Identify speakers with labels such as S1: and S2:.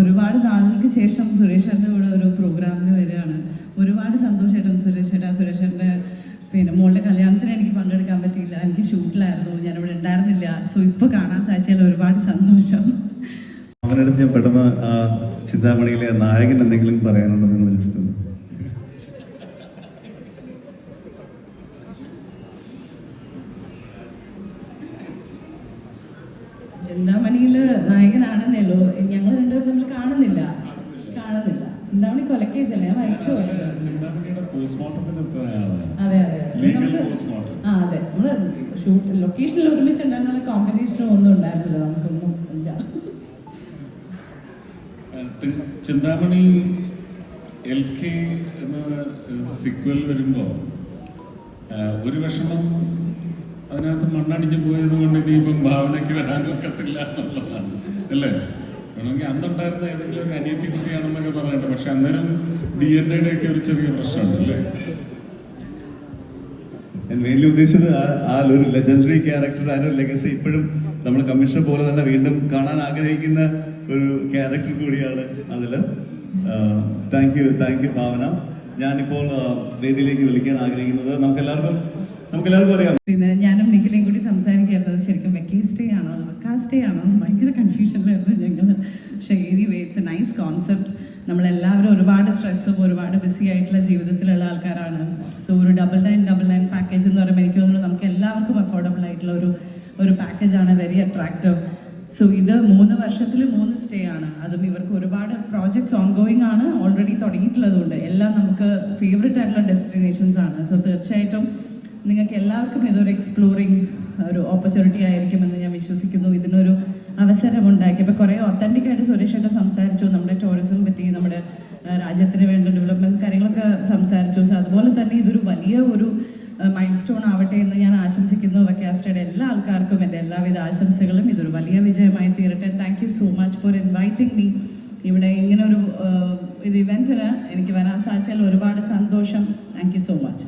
S1: ഒരുപാട് നാളുകൾക്ക് ശേഷം സുരേഷേട്ടന്റെ കൂടെ ഒരു പ്രോഗ്രാമിന് വരികയാണ്. ഒരുപാട് സന്തോഷമായിട്ടും സുരേഷേട്ടാ സുരേഷേട്ടന്റെ പിന്നെ മോളുടെ കല്യാണത്തിന് എനിക്ക് പങ്കെടുക്കാൻ പറ്റിയില്ല. എനിക്ക് ഷൂട്ടിലായിരുന്നു ഞാനിവിടെ ഉണ്ടായിരുന്നില്ല. സോ ഇപ്പോൾ കാണാൻ സാധിച്ചതിൽ ഒരുപാട് സന്തോഷം.
S2: അവനടുത്ത് ഞാൻ പെട്ടെന്ന് ചിന്താമണിയിലെ നായകൻ എന്തെങ്കിലും പറയാനുണ്ടെന്ന് നിങ്ങൾ ജസ്റ്റ് ഒന്ന്
S1: ചിന്താമണിയിൽ നായകനാണെന്നേല്ലോ ഞങ്ങൾ രണ്ടുപേരും തമ്മിൽ കാണുന്നില്ല. കാണുന്നില്ല. ചിന്താമണി കൊലക്കേസല്ലേ ഞാൻ
S3: എത്രയാണ്
S1: അതെ അതെ. ആ അതെ. നമ്മൾ ഷൂട്ട് ലൊക്കേഷനിൽ ഒരുമിച്ചുണ്ടായിരുന്ന കോമ്പിനേഷനോ ഒന്നും ഉണ്ടായിരുന്നില്ല. നമുക്കൊന്നും ഇല്ല.
S3: ചിന്താമണി എൽ കെ എന്ന സിക്വൽ വരുമ്പോൾ ഒരു വിഷമം മണ്ണടിഞ്ഞു പോയത് കൊണ്ട് ഇനിയിപ്പം ഭാവനയ്ക്ക് വരാൻ ഒക്കത്തില്ല എന്നുള്ളതാണ്. അല്ലേ? വേണമെങ്കിൽ അന്നുണ്ടായിരുന്ന ഏതെങ്കിലും ഒരു അനിയത്തി കുട്ടിയാണെന്നൊക്കെ പറയട്ടെ. പക്ഷെ അന്നേരം ഡി എൻ എയുടെ ഒക്കെ ഒരു ചെറിയ പ്രശ്നമുണ്ടല്ലേ?
S2: ഞാൻ മെയിൻലി ഉദ്ദേശിച്ചത് ആ- ഒരു ലെജൻഡറി ക്യാരക്ടർ ആ ഒരു ലെഗസി ഇപ്പോഴും നമ്മൾ കമ്മീഷണർ പോലെ തന്നെ വീണ്ടും കാണാൻ ആഗ്രഹിക്കുന്ന ഒരു ക്യാരക്ടർ കൂടിയാണ് അതിൽ thank you thank you Bhavana. ഞാനിപ്പോൾ വേദിയിലേക്ക് വിളിക്കാൻ ആഗ്രഹിക്കുന്നത് നമുക്കെല്ലാവർക്കും നമുക്കെല്ലാവർക്കും അറിയാം.
S1: ഡേ ആണോ ഭയങ്കര കൺഫ്യൂഷനിലായിരുന്നു ഞങ്ങൾ പക്ഷേ anyway it's a nice concept നമ്മളെല്ലാവരും ഒരുപാട് സ്ട്രെസ്സും ഒരുപാട് ബിസി ആയിട്ടുള്ള ജീവിതത്തിലുള്ള ആൾക്കാരാണ്. സോ ഒരു double nine double nine package എന്ന് പറയുമ്പോൾ എനിക്ക് തോന്നുന്നു നമുക്ക് എല്ലാവർക്കും അഫോർഡബിൾ ആയിട്ടുള്ള ഒരു ഒരു പാക്കേജാണ് വെരി അട്രാക്റ്റീവ് സോ ഇത് മൂന്ന് വർഷത്തിൽ മൂന്ന് സ്റ്റേ ആണ്. അതും ഇവർക്ക് ഒരുപാട് പ്രോജക്ട്സ് ഓൺ ഗോയിങ് ആണ് ഓൾറെഡി തുടങ്ങിയിട്ടുള്ളതുകൊണ്ട് എല്ലാം നമുക്ക് ഫേവറേറ്റ് ആയിട്ടുള്ള ഡെസ്റ്റിനേഷൻസ് ആണ്. സോ തീർച്ചയായിട്ടും നിങ്ങൾക്ക് എല്ലാവർക്കും ഇതൊരു എക്സ്പ്ലോറിങ് ഒരു ഓപ്പർച്യൂണിറ്റി ആയിരിക്കുമെന്ന് ഞാൻ വിശ്വസിക്കുന്നു. ഇതിനൊരു അവസരം ഉണ്ടാക്കി ഇപ്പോൾ കുറേ ഒത്തന്റിക് ആയിട്ട് സുരേഷായിട്ട് സംസാരിച്ചു. നമ്മുടെ ടൂറിസം പറ്റി നമ്മുടെ രാജ്യത്തിന് വേണ്ട ഡെവലപ്മെന്റ്സ് കാര്യങ്ങളൊക്കെ സംസാരിച്ചു. സോ അതുപോലെ തന്നെ ഇതൊരു വലിയ ഒരു മൈൽ സ്റ്റോൺ ആവട്ടെ എന്ന് ഞാൻ ആശംസിക്കുന്നു. വക്കാസ്റ്റയുടെ എല്ലാ ആൾക്കാർക്കും എന്റെ എല്ലാവിധ ആശംസകളും. ഇതൊരു വലിയ വിജയമായി തീരട്ടെ. Thank you so much for inviting me ഇവിടെ ഇങ്ങനെ ഒരു ഒരു ഇവന്റിന് എനിക്ക് വരാൻ സാധിച്ചാൽ ഒരുപാട് സന്തോഷം. Thank you so much